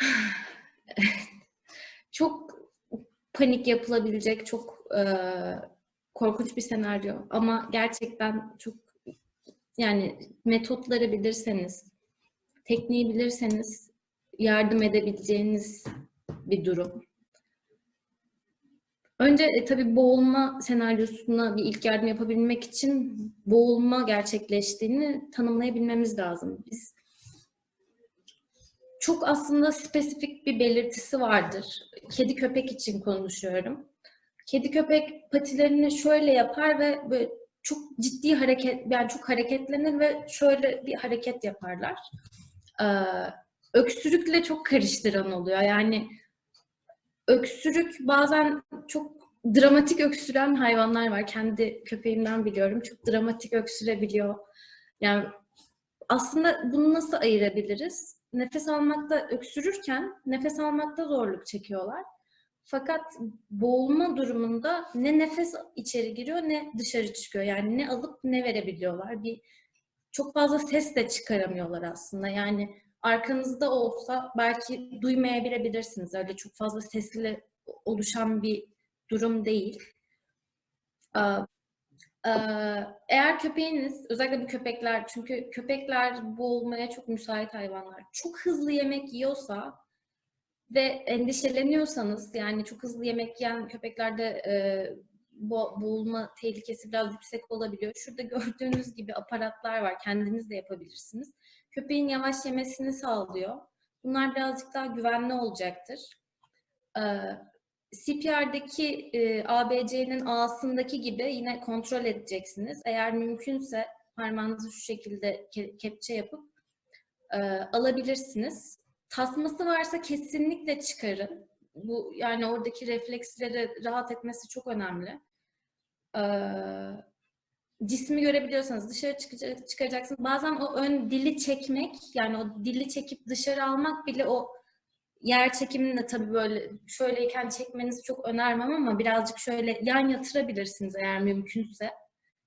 çok panik yapılabilecek, çok e, korkunç bir senaryo. Ama gerçekten çok yani metotları bilirseniz, tekniği bilirseniz yardım edebileceğiniz bir durum. Önce e, tabii boğulma senaryosuna bir ilk yardım yapabilmek için boğulma gerçekleştiğini tanımlayabilmemiz lazım. Biz çok aslında spesifik bir belirtisi vardır. Kedi köpek için konuşuyorum. Kedi köpek patilerini şöyle yapar ve böyle çok ciddi hareket, yani çok hareketlenir ve şöyle bir hareket yaparlar. Ee, öksürükle çok karıştıran oluyor. Yani öksürük bazen çok dramatik öksüren hayvanlar var. Kendi köpeğimden biliyorum. Çok dramatik öksürebiliyor. Yani aslında bunu nasıl ayırabiliriz? Nefes almakta öksürürken nefes almakta zorluk çekiyorlar. Fakat boğulma durumunda ne nefes içeri giriyor ne dışarı çıkıyor. Yani ne alıp ne verebiliyorlar. Bir çok fazla ses de çıkaramıyorlar aslında. Yani arkanızda olsa belki duymayabilirsiniz. Öyle çok fazla sesle oluşan bir durum değil. Eğer köpeğiniz, özellikle bu köpekler, çünkü köpekler boğulmaya çok müsait hayvanlar. Çok hızlı yemek yiyorsa ve endişeleniyorsanız, yani çok hızlı yemek yiyen köpeklerde e, boğulma tehlikesi biraz yüksek olabiliyor. Şurada gördüğünüz gibi aparatlar var, kendiniz de yapabilirsiniz. Köpeğin yavaş yemesini sağlıyor. Bunlar birazcık daha güvenli olacaktır. CPR'daki e, ABC'nin A'sındaki gibi yine kontrol edeceksiniz. Eğer mümkünse parmağınızı şu şekilde ke kepçe yapıp e, alabilirsiniz. Tasması varsa kesinlikle çıkarın. Bu yani oradaki refleksleri rahat etmesi çok önemli. E, cismi görebiliyorsanız dışarı çıkacak, çıkaracaksınız. Bazen o ön dili çekmek yani o dili çekip dışarı almak bile o yer çekimini de tabii böyle şöyleyken çekmenizi çok önermem ama birazcık şöyle yan yatırabilirsiniz eğer mümkünse.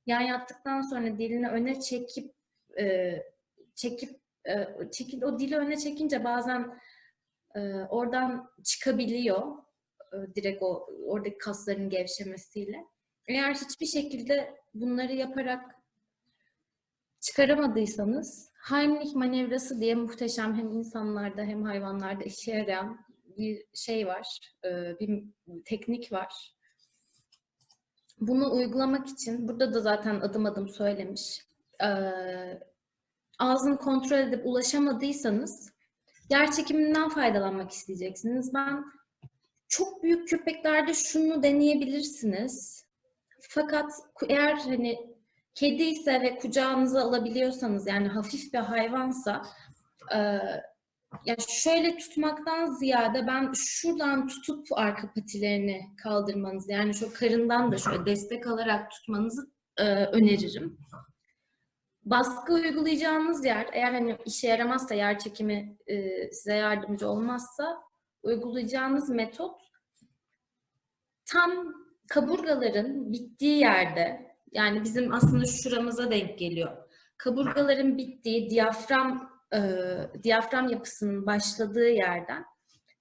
Yan yattıktan sonra dilini öne çekip e, çekip e, çekil o dili öne çekince bazen e, oradan çıkabiliyor e, direkt o oradaki kasların gevşemesiyle. Eğer hiçbir şekilde bunları yaparak çıkaramadıysanız Heimlich manevrası diye muhteşem hem insanlarda hem hayvanlarda işe yarayan bir şey var, e, bir teknik var. Bunu uygulamak için, burada da zaten adım adım söylemiş, e, ağzını kontrol edip ulaşamadıysanız yer çekiminden faydalanmak isteyeceksiniz. Ben çok büyük köpeklerde şunu deneyebilirsiniz. Fakat eğer hani Kedi ise ve kucağınıza alabiliyorsanız yani hafif bir hayvansa e, ya şöyle tutmaktan ziyade ben şuradan tutup arka patilerini kaldırmanızı yani şu karından da şöyle destek alarak tutmanızı e, öneririm. Baskı uygulayacağınız yer eğer hani işe yaramazsa yer çekimi e, size yardımcı olmazsa uygulayacağınız metot tam kaburgaların bittiği yerde yani bizim aslında şuramıza denk geliyor. Kaburgaların bittiği diyafram e, diyafram yapısının başladığı yerden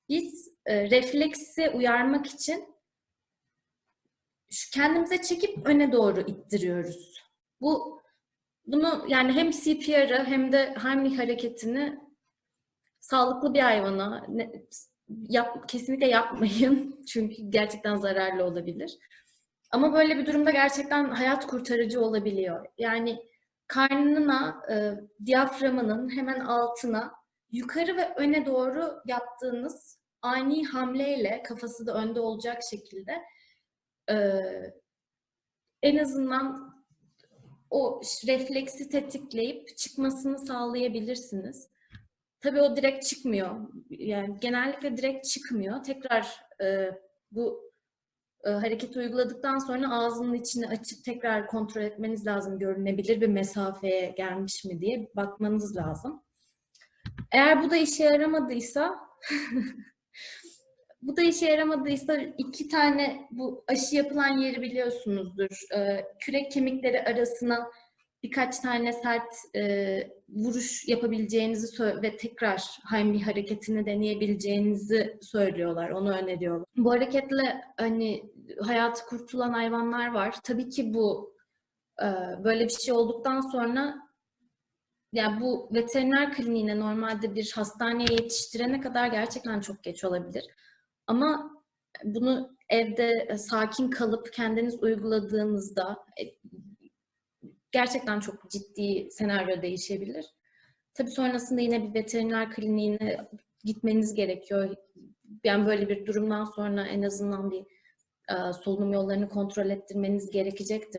biz e, refleksi uyarmak için şu kendimize çekip öne doğru ittiriyoruz. Bu bunu yani hem CPR'ı hem de Heimlich hareketini sağlıklı bir hayvana ne, yap, kesinlikle yapmayın. Çünkü gerçekten zararlı olabilir. Ama böyle bir durumda gerçekten hayat kurtarıcı olabiliyor. Yani karnına, e, diyaframının hemen altına yukarı ve öne doğru yaptığınız ani hamleyle kafası da önde olacak şekilde e, en azından o refleksi tetikleyip çıkmasını sağlayabilirsiniz. Tabii o direkt çıkmıyor. Yani genellikle direkt çıkmıyor. Tekrar e, bu e, hareketi uyguladıktan sonra ağzının içini açıp tekrar kontrol etmeniz lazım görünebilir bir mesafeye gelmiş mi diye bakmanız lazım. Eğer bu da işe yaramadıysa bu da işe yaramadıysa iki tane bu aşı yapılan yeri biliyorsunuzdur. E, kürek kemikleri arasına birkaç tane sert e, vuruş yapabileceğinizi ve tekrar Heimlich hareketini deneyebileceğinizi söylüyorlar, onu öneriyorlar. Bu hareketle hani hayatı kurtulan hayvanlar var. Tabii ki bu e, böyle bir şey olduktan sonra yani bu veteriner kliniğine normalde bir hastaneye yetiştirene kadar gerçekten çok geç olabilir. Ama bunu evde e, sakin kalıp kendiniz uyguladığınızda e, gerçekten çok ciddi senaryo değişebilir. Tabii sonrasında yine bir veteriner kliniğine gitmeniz gerekiyor. Yani böyle bir durumdan sonra en azından bir solunum yollarını kontrol ettirmeniz gerekecektir.